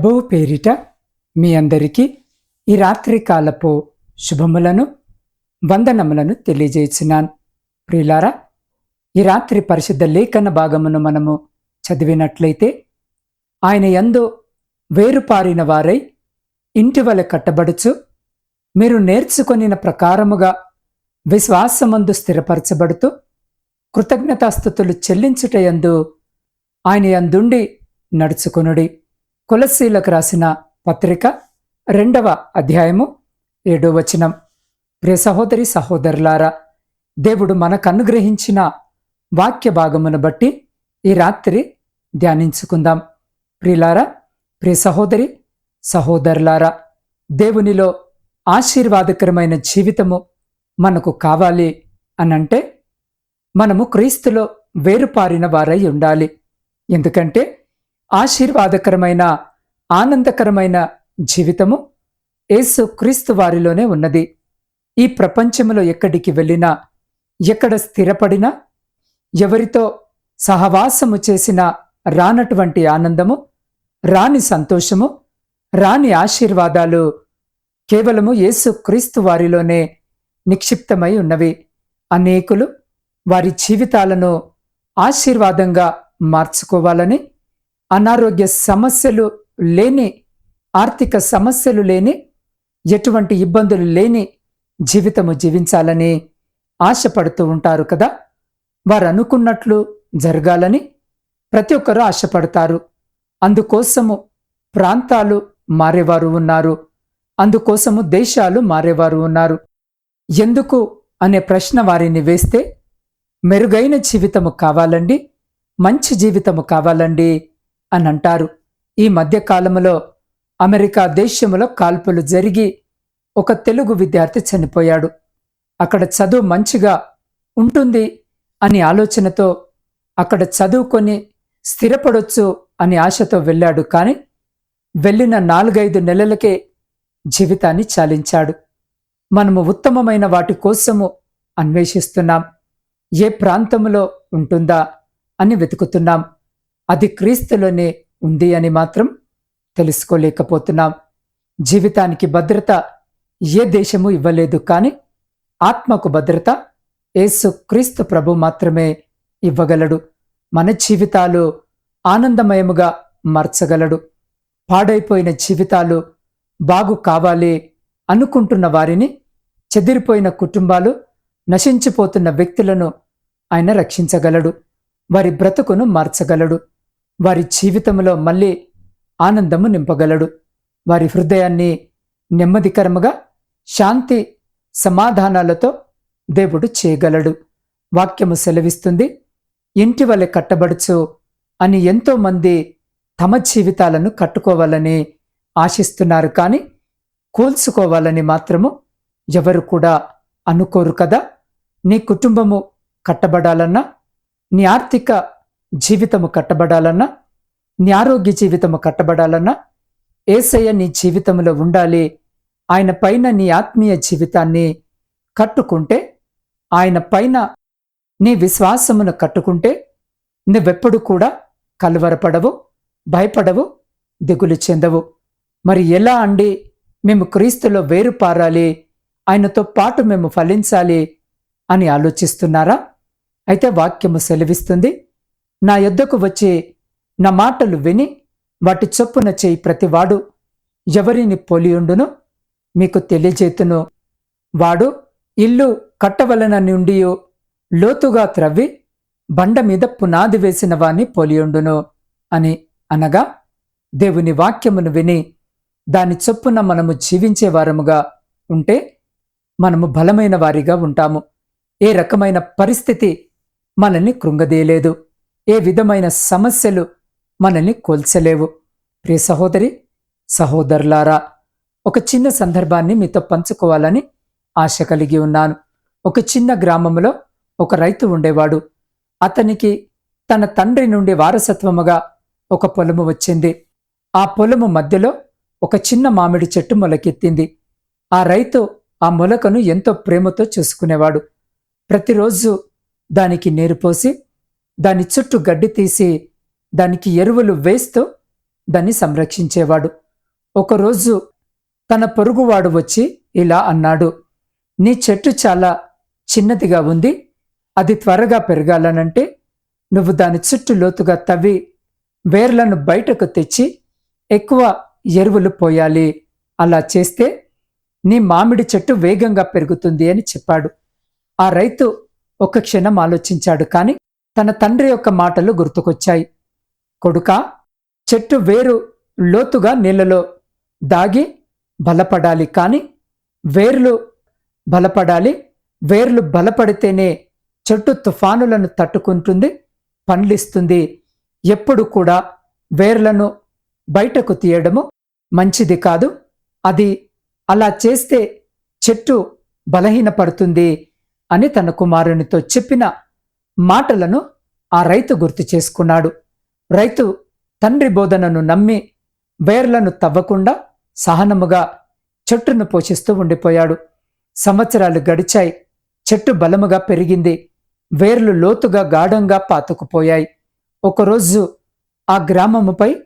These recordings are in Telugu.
ప్రభువు పేరిట మీ అందరికీ ఈ రాత్రి కాలపు శుభములను వందనములను తెలియజేసినాను. ప్రియులారా ఈ రాత్రి పరిశుద్ధ లేఖన భాగమును మనము చదివినట్లయితే ఆయన యందు వేరుపారిన వారై ఇంటి వలె కట్టబడుచు మీరు నేర్చుకొనిన ప్రకారముగా విశ్వాసమందు స్థిరపరచబడుతూ కృతజ్ఞతాస్థుతులు చెల్లించుటయందు ఆయన అందుండి నడుచుకొనుడి. కులశీలకు రాసిన పత్రిక రెండవ అధ్యాయము ఏడో వచనం. ప్రియ సహోదరి సహోదరులారా దేవుడు మనకు అనుగ్రహించిన వాక్య భాగమును బట్టి ఈ రాత్రి ధ్యానించుకుందాం. ప్రియులారా ప్రియ సహోదరి సహోదరులారా దేవునిలో ఆశీర్వాదకరమైన జీవితము మనకు కావాలి అనంటే మనము క్రీస్తులో వేరుపారిన వారై ఉండాలి. ఎందుకంటే ఆశీర్వాదకరమైన ఆనందకరమైన జీవితము యేసు క్రీస్తు వారిలోనే ఉన్నది. ఈ ప్రపంచంలో ఎక్కడికి వెళ్ళినా ఎక్కడ స్థిరపడినా ఎవరితో సహవాసము చేసిన రానటువంటి ఆనందము రాని సంతోషము రాని ఆశీర్వాదాలు కేవలము యేసు క్రీస్తు వారిలోనే నిక్షిప్తమై ఉన్నవి. అనేకులు వారి జీవితాలను ఆశీర్వాదంగా మార్చుకోవాలని అనారోగ్య సమస్యలు లేని ఆర్థిక సమస్యలు లేని ఎటువంటి ఇబ్బందులు లేని జీవితము జీవించాలని ఆశపడుతూ ఉంటారు కదా. వారు అనుకున్నట్లు జరగాలని ప్రతి ఒక్కరూ ఆశపడతారు. అందుకోసము ప్రాంతాలు మారేవారు ఉన్నారు. అందుకోసము దేశాలు మారేవారు ఉన్నారు. ఎందుకు అనే ప్రశ్న వారిని వేస్తే మెరుగైన జీవితము కావాలండి మంచి జీవితము కావాలండి. అని అంటారు ఈ మధ్యకాలంలో అమెరికా దేశంలో కాల్పులు జరిగి ఒక తెలుగు విద్యార్థి చనిపోయాడు. అక్కడ చదువు మంచిగా ఉంటుంది అని ఆలోచనతో అక్కడ చదువుకొని స్థిరపడొచ్చు అని ఆశతో వెళ్ళాడు కానీ వెళ్ళిన నాలుగైదు నెలలకే జీవితాన్ని చాలించాడు. మనము ఉత్తమమైన వాటి కోసము అన్వేషిస్తున్నాం. ఏ ప్రాంతంలో ఉంటుందా అని వెతుకుతున్నాం. అది క్రీస్తులోనే ఉంది అని మాత్రం తెలుసుకోలేకపోతున్నాం. జీవితానికి భద్రత ఏ దేశము ఇవ్వలేదు కానీ ఆత్మకు భద్రత యేసు క్రీస్తు ప్రభు మాత్రమే ఇవ్వగలడు. మన జీవితాలు ఆనందమయముగా మార్చగలడు. పాడైపోయిన జీవితాలు బాగు కావాలి అనుకుంటున్న వారిని చెదిరిపోయిన కుటుంబాలు నశించిపోతున్న వ్యక్తులను ఆయన రక్షించగలడు. వారి బ్రతుకును మార్చగలడు. వారి జీవితంలో మళ్ళీ ఆనందము నింపగలడు. వారి హృదయాన్ని నెమ్మదికరముగా శాంతి సమాధానాలతో దేవుడు చేయగలడు. వాక్యము సెలవిస్తుంది ఇంటి వలె కట్టబడుచు అని ఎంతోమంది తమ జీవితాలను కట్టుకోవాలని ఆశిస్తున్నారు కానీ కూల్చుకోవాలని మాత్రము ఎవరు కూడా అనుకోరు కదా. నీ కుటుంబము కట్టబడాలన్నా నీ ఆర్థిక జీవితము కట్టబడాలన్నా నీ ఆరోగ్య జీవితము కట్టబడాలన్నా ఏసయ్య నీ జీవితంలో ఉండాలి. ఆయన పైన నీ ఆత్మీయ జీవితాన్ని కట్టుకుంటే ఆయన పైన నీ విశ్వాసమును కట్టుకుంటే నువ్వెప్పుడు కూడా కలవరపడవు భయపడవు దిగులు చెందవు. మరి ఎలా అండి? మేము క్రీస్తులో వేరు పారాలి ఆయనతో పాటు మేము ఫలించాలి అని ఆలోచిస్తున్నారా? అయితే వాక్యము సెలవిస్తుంది. నా యొద్దకు వచ్చి నా మాటలు విని వాటి చొప్పున చేయి ప్రతివాడు ఎవరిని పోలియుండును? మీకు తెలియజేతును. వాడు ఇల్లు కట్టవలన నుండి లోతుగా త్రవ్వి బండ మీద పునాది వేసిన వాణ్ణి పోలియుండును అని అనగా దేవుని వాక్యమును విని దాని చొప్పున మనము జీవించే వారముగా ఉంటే మనము బలమైన వారిగా ఉంటాము. ఏ రకమైన పరిస్థితి మనల్ని కృంగదీయలేదు. ఏ విధమైన సమస్యలు మనల్ని కోల్చలేవు. ప్రియ సహోదరి సహోదరులారా ఒక చిన్న సందర్భాన్ని మీతో పంచుకోవాలని ఆశ కలిగి ఉన్నాను. ఒక చిన్న గ్రామంలో ఒక రైతు ఉండేవాడు. అతనికి తన తండ్రి నుండి వారసత్వముగా ఒక పొలము వచ్చింది. ఆ పొలము మధ్యలో ఒక చిన్న మామిడి చెట్టు మొలకెత్తింది. ఆ రైతు ఆ మొలకను ఎంతో ప్రేమతో చూసుకునేవాడు. ప్రతిరోజు దానికి నీరు పోసి దాని చుట్టూ గడ్డి తీసి దానికి ఎరువులు వేస్తూ దాన్ని సంరక్షించేవాడు. ఒకరోజు తన పొరుగువాడు వచ్చి ఇలా అన్నాడు నీ చెట్టు చాలా చిన్నదిగా ఉంది అది త్వరగా పెరగాలనంటే నువ్వు దాని చుట్టూ లోతుగా తవ్వి వేర్లను బయటకు తెచ్చి ఎక్కువ ఎరువులు పోయాలి. అలా చేస్తే నీ మామిడి చెట్టు వేగంగా పెరుగుతుంది అని చెప్పాడు. ఆ రైతు ఒక క్షణం ఆలోచించాడు కానీ తన తండ్రి యొక్క మాటలు గుర్తుకొచ్చాయి. కొడుకా చెట్టు వేరు లోతుగా నీళ్ళలో దాగి బలపడాలి కాని వేర్లు బలపడాలి. వేర్లు బలపడితేనే చెట్టు తుఫానులను తట్టుకుంటుంది పండ్లిస్తుంది ఎప్పుడు కూడా వేర్లను బయటకు తీయడము మంచిది కాదు. అది అలా చేస్తే చెట్టు బలహీనపడుతుంది అని తన కుమారునితో చెప్పిన మాటలను ఆ రైతు గుర్తు చేసుకున్నాడు. రైతు తండ్రి బోధనను నమ్మి వేర్లను తవ్వకుండా సహనముగా చెట్టును పోషిస్తూ ఉండిపోయాడు. సంవత్సరాలు గడిచాయి. చెట్టు బలముగా పెరిగింది. వేర్లు లోతుగా గాఢంగా పాతుకుపోయాయి. ఒకరోజు ఆ గ్రామముపై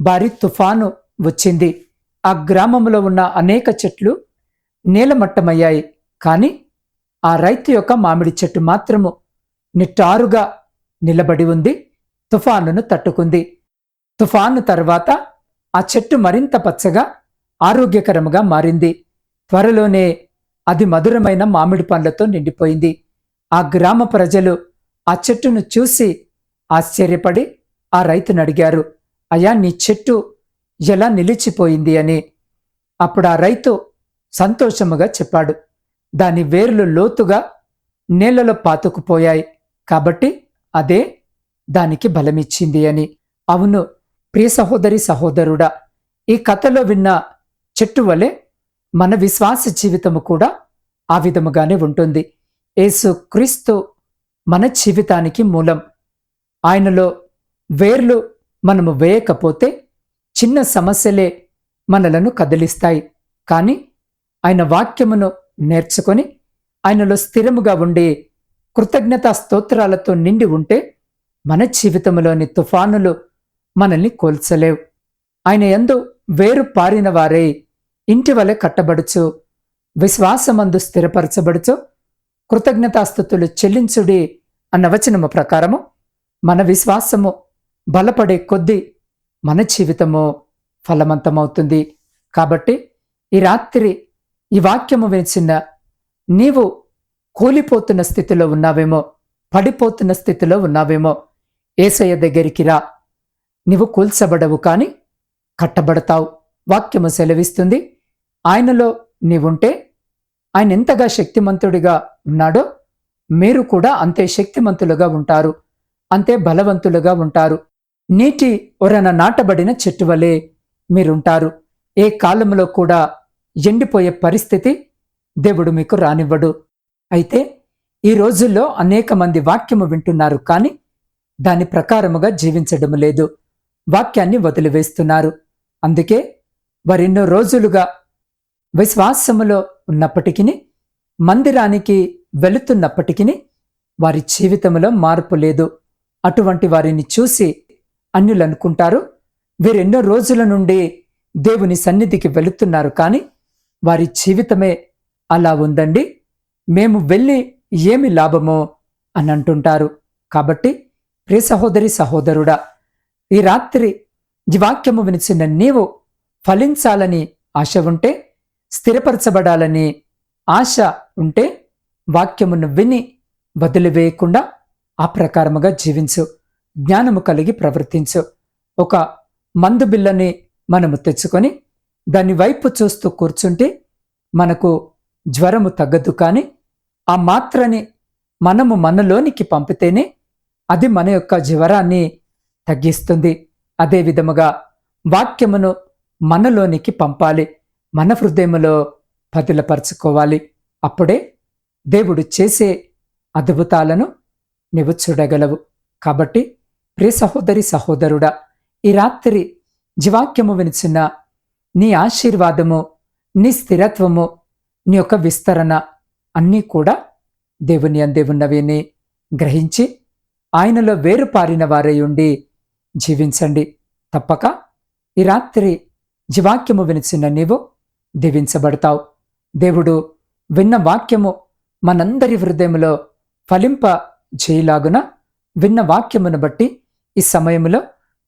భారీ తుఫాను వచ్చింది. ఆ గ్రామంలో ఉన్న అనేక చెట్లు నీలమట్టమయ్యాయి. కాని ఆ రైతు యొక్క మామిడి చెట్టు మాత్రము నిట్టారుగా నిలబడి ఉంది తుఫానును తట్టుకుంది. తుఫాను తర్వాత ఆ చెట్టు మరింత పచ్చగా ఆరోగ్యకరముగా మారింది. త్వరలోనే అది మధురమైన మామిడి పండ్లతో నిండిపోయింది. ఆ గ్రామ ప్రజలు ఆ చెట్టును చూసి ఆశ్చర్యపడి ఆ రైతును అడిగారు అయ్యా నీ చెట్టు ఎలా నిలిచిపోయింది? అని. అప్పుడు ఆ రైతు సంతోషముగా చెప్పాడు దాని వేర్లు లోతుగా నీళ్ళలో పాతుకుపోయాయి. కాబట్టి అదే దానికి బలమిచ్చింది అని. అవును ప్రియ సహోదరి సహోదరుడా ఈ కథలో విన్న చెట్టు వలె మన విశ్వాస జీవితము కూడా ఆ విధముగానే ఉంటుంది. యేసు క్రీస్తు మన జీవితానికి మూలం. ఆయనలో వేర్లు మనము వేయకపోతే చిన్న సమస్యలే మనలను కదిలిస్తాయి. కానీ ఆయన వాక్యమును నేర్చుకొని ఆయనలో స్థిరముగా ఉండి కృతజ్ఞతా స్తోత్రాలతో నిండి ఉంటే మన జీవితంలోని తుఫానులు మనల్ని కోల్చలేవు. ఆయన ఎందు వేరు పారిన వారే ఇంటి వలె కట్టబడుచు విశ్వాసమందు స్థిరపరచబడుచు కృతజ్ఞతాస్థుతులు చెల్లించుడి అన్న వచనము ప్రకారము మన విశ్వాసము బలపడే కొద్దీ మన జీవితము ఫలవంతమవుతుంది. కాబట్టి ఈ రాత్రి ఈ వాక్యము వేసిన నీవు కూలిపోతున్న స్థితిలో ఉన్నావేమో పడిపోతున్న స్థితిలో ఉన్నావేమో ఏసయ్య దగ్గరికి రా. నీవు కూల్చబడవు కాని కట్టబడతావు. వాక్యము సెలవిస్తుంది ఆయనలో నీవుంటే ఆయన ఎంతగా శక్తిమంతుడిగా ఉన్నాడో మీరు కూడా అంతే శక్తిమంతులుగా ఉంటారు అంతే బలవంతులుగా ఉంటారు. నీటి ఒరన నాటబడిన చెట్టు వలె మీరుంటారు. ఏ కాలంలో కూడా ఎండిపోయే పరిస్థితి దేవుడు మీకు రానివ్వడు. అయితే ఈ రోజుల్లో అనేక మంది వాక్యము వింటున్నారు కానీ దాని ప్రకారముగా జీవించడం లేదు. వాక్యాన్ని వదిలివేస్తున్నారు. అందుకే వారెన్నో రోజులుగా విశ్వాసములో ఉన్నప్పటికీ మందిరానికి వెళుతున్నప్పటికీ వారి జీవితంలో మార్పు లేదు. అటువంటి వారిని చూసి అన్యులనుకుంటారు. వీరెన్నో రోజుల నుండి దేవుని సన్నిధికి వెళుతున్నారు కానీ వారి జీవితమే అలా ఉందండి. మేము వెళ్ళి ఏమి లాభమో అని అంటుంటారు. కాబట్టి ప్రియ సహోదరి సహోదరుడా ఈ రాత్రి ఈ వాక్యము వినిచిన నీవు ఫలించాలని ఆశ ఉంటే స్థిరపరచబడాలని ఆశ ఉంటే వాక్యమును విని వదిలివేయకుండా ఆ ప్రకారముగా జీవించు. జ్ఞానము కలిగి ప్రవర్తించు. ఒక మందు బిల్లని మనము తెచ్చుకొని దాని వైపు చూస్తూ కూర్చుంటే మనకు జ్వరము తగ్గదు కానీ ఆ మాత్రని మనము మనలోనికి పంపితేనే అది మన యొక్క జ్వరాన్ని తగ్గిస్తుంది. అదే విధముగా వాక్యమును మనలోనికి పంపాలి. మన హృదయములో పదిలపరచుకోవాలి. అప్పుడే దేవుడు చేసే అద్భుతాలను నీవు చూడగలవు. కాబట్టి ప్రియ సహోదరి సహోదరుడా ఈ రాత్రి జీవాక్యము వినిచిన నీ ఆశీర్వాదము నీ స్థిరత్వము నీ యొక్క విస్తరణ అన్నీ కూడా దేవుని అందే ఉన్నవిని గ్రహించి ఆయనలో వేరుపారిన వారై ఉండి జీవించండి. తప్పక ఈ రాత్రి జీవాక్యము వినిచిన నీవు దీవించబడతావు. దేవుడు విన్న వాక్యము మనందరి హృదయములో ఫలింప చేయలాగున విన్న వాక్యమును బట్టి ఈ సమయంలో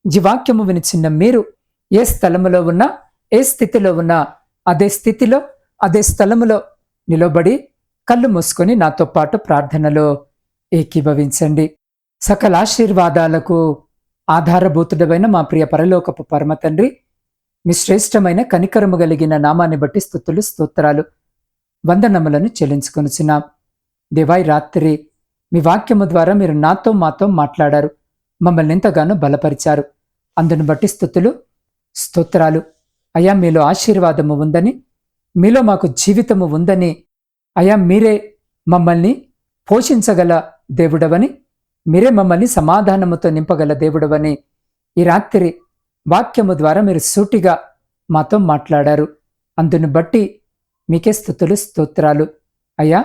జీవాక్యము వినిచిన్న మీరు ఏ స్థలములో ఉన్నా ఏ స్థితిలో ఉన్నా అదే స్థితిలో అదే స్థలములో నిలబడి కళ్ళు మూసుకొని నాతో పాటు ప్రార్థనలో ఏకీభవించండి. సకల ఆశీర్వాదాలకు ఆధారభూతుడమైన మా ప్రియ పరలోకపు పరమ తండ్రి మీ శ్రేష్టమైన కనికరము కలిగిన నామాన్ని బట్టి స్థుతులు స్తోత్రాలు వందనములను చెల్లించుకొనిచున్నాం. దివాయి రాత్రి మీ వాక్యము ద్వారా మీరు నాతో మాతో మాట్లాడారు. మమ్మల్ని ఎంతగానో బలపరిచారు. అందును బట్టి స్థుతులు స్తోత్రాలు. అయా మీలో ఆశీర్వాదము ఉందని మీలో మాకు జీవితము ఉందని అయా మీరే మమ్మల్ని పోషించగల దేవుడవని మీరే మమ్మల్ని సమాధానముతో నింపగల దేవుడవని ఈ రాత్రి వాక్యము ద్వారా మీరు సూటిగా మాతో మాట్లాడారు. అందును బట్టి మీకే స్థుతులు స్తోత్రాలు. అయ్యా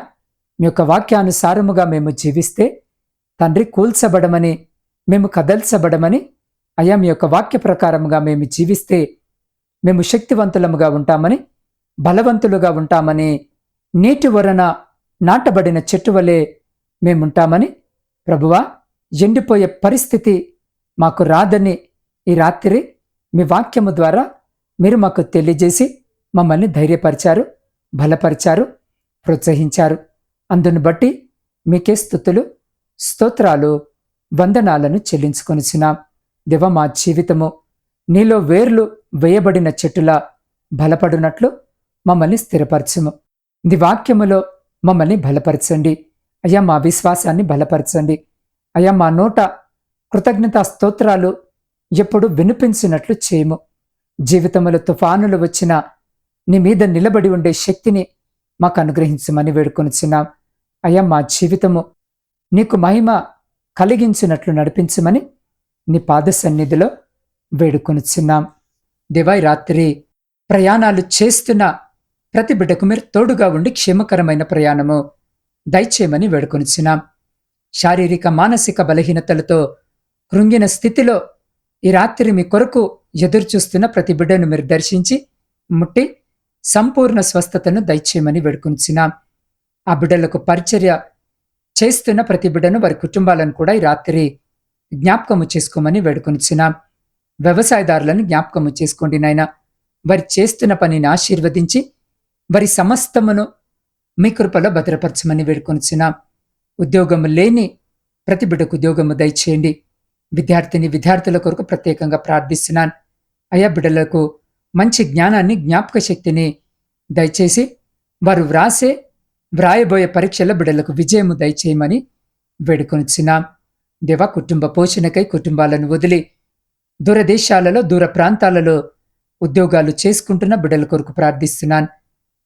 మీ యొక్క వాక్యానుసారముగా మేము జీవిస్తే తండ్రి కూల్చబడమని మేము కదల్చబడమని అయ్యా మీ యొక్క వాక్య ప్రకారముగా మేము జీవిస్తే మేము శక్తివంతులముగా ఉంటామని బలవంతులుగా ఉంటామని నీటి వరన నాటబడిన చెట్టు వలె మేముంటామని ప్రభువా ఎండిపోయే పరిస్థితి మాకు రాదని ఈ రాత్రి మీ వాక్యము ద్వారా మీరు మాకు తెలియజేసి మమ్మల్ని ధైర్యపరిచారు బలపరిచారు ప్రోత్సహించారు. అందును బట్టి మీకే స్థుతులు స్తోత్రాలు వందనాలను చెల్లించుకొనిచున్నాం. దివ మా జీవితము నీలో వేర్లు వేయబడిన చెట్టులా బలపడినట్లు మమ్మల్ని స్థిరపరచుము. ది వాక్యములో మమ్మల్ని బలపరచండి. అయ్యా మా విశ్వాసాన్ని బలపరచండి. అయ్యా మా నోట కృతజ్ఞతా స్తోత్రాలు ఎప్పుడు వినిపించినట్లు చేయము. జీవితంలో తుఫానులు వచ్చిన నీ మీద నిలబడి ఉండే శక్తిని మాకు అనుగ్రహించమని వేడుకొనిచున్నాం. అయ్యా మా జీవితము నీకు మహిమ కలిగించినట్లు నడిపించమని నీ పాద సన్నిధిలో వేడుకొనిచున్నాం. దివాయి రాత్రి ప్రయాణాలు చేస్తున్న ప్రతి బిడ్డకు మీరు తోడుగా ఉండి క్షేమకరమైన ప్రయాణము దయచేయమని వేడుకొనిచ్చినాం శారీరక మానసిక బలహీనతలతో కృంగిన స్థితిలో ఈ రాత్రి మీ కొరకు ఎదురుచూస్తున్న ప్రతి బిడ్డను మీరు దర్శించి ముట్టి సంపూర్ణ స్వస్థతను దయచేయమని వేడుకొనిచ్చినాం ఆ బిడ్డలకు పరిచర్య చేస్తున్న ప్రతి బిడ్డను వారి కుటుంబాలను కూడా ఈ రాత్రి జ్ఞాపకము చేసుకోమని వేడుకొనిచ్చినాం వ్యవసాయదారులను జ్ఞాపకము చేసుకోండి నాయన. వారి చేస్తున్న పనిని ఆశీర్వదించి వారి సమస్తమును మీ కృపలో భద్రపరచమని వేడుకొనిచున్నాం. ఉద్యోగము లేని ప్రతి బిడ్డకు ఉద్యోగము దయచేయండి. విద్యార్థిని విద్యార్థుల కొరకు ప్రత్యేకంగా ప్రార్థిస్తున్నాను. అయా బిడ్డలకు మంచి జ్ఞానాన్ని జ్ఞాపక శక్తిని దయచేసి వారు వ్రాసే వ్రాయబోయే పరీక్షల బిడ్డలకు విజయము దయచేయమని వేడుకొనిచున్నాం. దేవ కుటుంబ పోషణకై కుటుంబాలను వదిలి దూరదేశాలలో దూర ప్రాంతాలలో ఉద్యోగాలు చేసుకుంటున్న బిడ్డల కొరకు ప్రార్థిస్తున్నాను.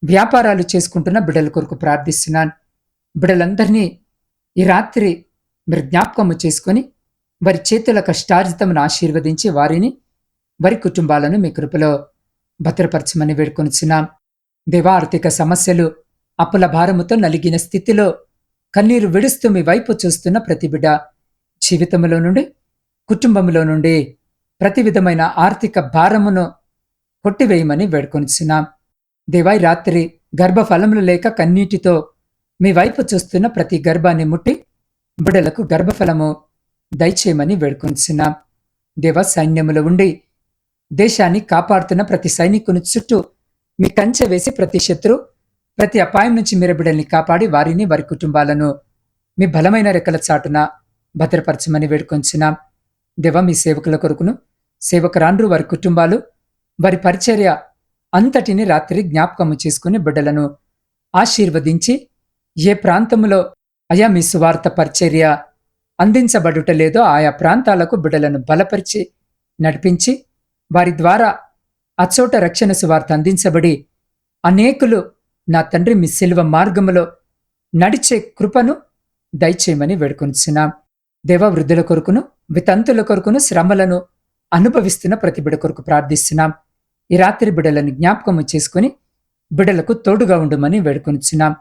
వ్యాపారాలు చేసుకుంటున్న బిడ్డల కొరకు ప్రార్థిస్తున్నాను. బిడ్డలందరినీ ఈ రాత్రి మీరు జ్ఞాపకము చేసుకొని వారి చేతుల కష్టార్జితమును ఆశీర్వదించి వారిని వారి కుటుంబాలను మీ కృపలో భద్రపరచమని వేడుకొనిచున్నాం. దేవా ఆర్థిక సమస్యలు అప్పుల భారముతో నలిగిన స్థితిలో కన్నీరు విడుస్తూ మీ వైపు చూస్తున్న ప్రతి బిడ్డ జీవితంలో నుండి కుటుంబంలో నుండి ప్రతి విధమైన ఆర్థిక భారమును కొట్టివేయమని వేడుకొనిచున్నాం. దేవాయి రాత్రి గర్భఫలములు లేక కన్నీటితో మీ వైపు చూస్తున్న ప్రతి గర్భాన్ని ముట్టి బిడలకు గర్భఫలము దయచేయమని వేడుకొంచున్నాం దేవ సైన్యములో ఉండి దేశాన్ని కాపాడుతున్న ప్రతి సైనికుని చుట్టూ మీ కంచె వేసి ప్రతి శత్రు ప్రతి అపాయం నుంచి మీరు బిడ్డల్ని కాపాడి వారిని వారి కుటుంబాలను మీ బలమైన రెక్కల చాటున భద్రపరచమని వేడుకొంచున్నాం దేవ మీ సేవకుల కొరకును సేవకురాండ్రు వారి కుటుంబాలు వారి పరిచర్య అంతటిని రాత్రి జ్ఞాపకము చేసుకుని బిడ్డలను ఆశీర్వదించి ఏ ప్రాంతములో అయా మీ సువార్త పరిచర్య అందించబడుట లేదో ఆయా ప్రాంతాలకు బిడ్డలను బలపరిచి నడిపించి వారి ద్వారా అచోట రక్షణ సువార్త అందించబడి అనేకులు నా తండ్రి మీ శిల్వ మార్గములో నడిచే కృపను దయచేయమని వేడుకొనిచున్నాం. దేవ వృద్ధుల కొరకును వితంతుల కొరకును శ్రమలను అనుభవిస్తున్న ప్రతిబిడ కొరకు ప్రార్థిస్తున్నాం. ఈ రాత్రి బిడలను జ్ఞాపకము చేసుకుని బిడలకు తోడుగా ఉండమని వేడుకొనిచున్నాం.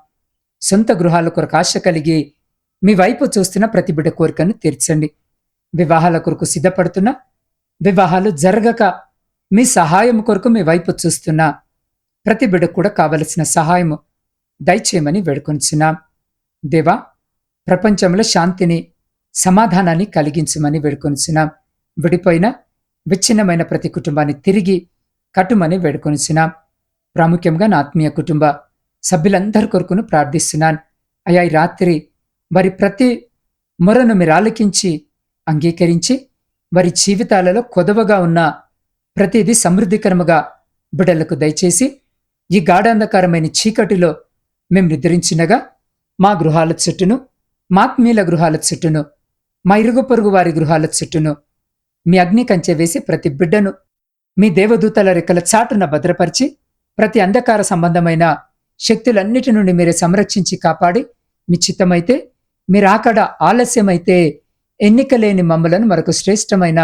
సొంత గృహాల కొరకు ఆశ కలిగి మీ వైపు చూస్తున్న ప్రతి బిడ కోరికను తీర్చండి. వివాహాల కొరకు సిద్ధపడుతున్న వివాహాలు జరగక మీ సహాయం కొరకు మీ వైపు చూస్తున్న ప్రతి బిడ కూడా కావలసిన సహాయము దయచేయమని వేడుకొనిచున్నాం. దేవా ప్రపంచంలో శాంతిని సమాధానాన్ని కలిగించమని వేడుకొనిచున్నాం. విడిపోయిన విచ్ఛిన్నమైన ప్రతి కుటుంబాన్ని తిరిగి కట్టుమని వేడుకొనిసిన ప్రాముఖ్యంగా నా ఆత్మీయ కుటుంబ సభ్యులందరి కొరకును ప్రార్థిస్తున్నాను. అయా ఈ రాత్రి వారి ప్రతి మొరను మీరు ఆలకించి అంగీకరించి వారి జీవితాలలో కొదవగా ఉన్న ప్రతిదీ సమృద్ధికరముగా బిడ్డలకు దయచేసి ఈ గాఢాంధకారమైన చీకటిలో మేము నిద్రించినగా మా గృహాల చుట్టూను మా ఆత్మీయుల గృహాల చుట్టూను మా ఇరుగు పొరుగు వారి గృహాల చుట్టూను మీ అగ్ని కంచె వేసి ప్రతి బిడ్డను మీ దేవదూతల రెక్కల చాటున భద్రపరిచి ప్రతి అంధకార సంబంధమైన శక్తులన్నిటి నుండి మీరే సంరక్షించి కాపాడి మీ చిత్తమైతే మీరు ఆలస్యమైతే ఎన్నికలేని మమ్మలను మరొక శ్రేష్టమైన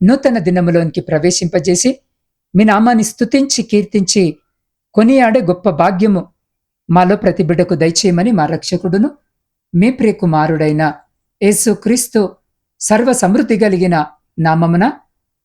నూతన దినములోనికి ప్రవేశింపజేసి మీ నామాన్ని స్తుతించి కీర్తించి కొనియాడే గొప్ప భాగ్యము మాలో ప్రతి బిడ్డకు దయచేయమని మా రక్షకుడును మీ ప్రియకుమారుడైన యేసుక్రీస్తు సర్వ సమృద్ధి కలిగిన నామమున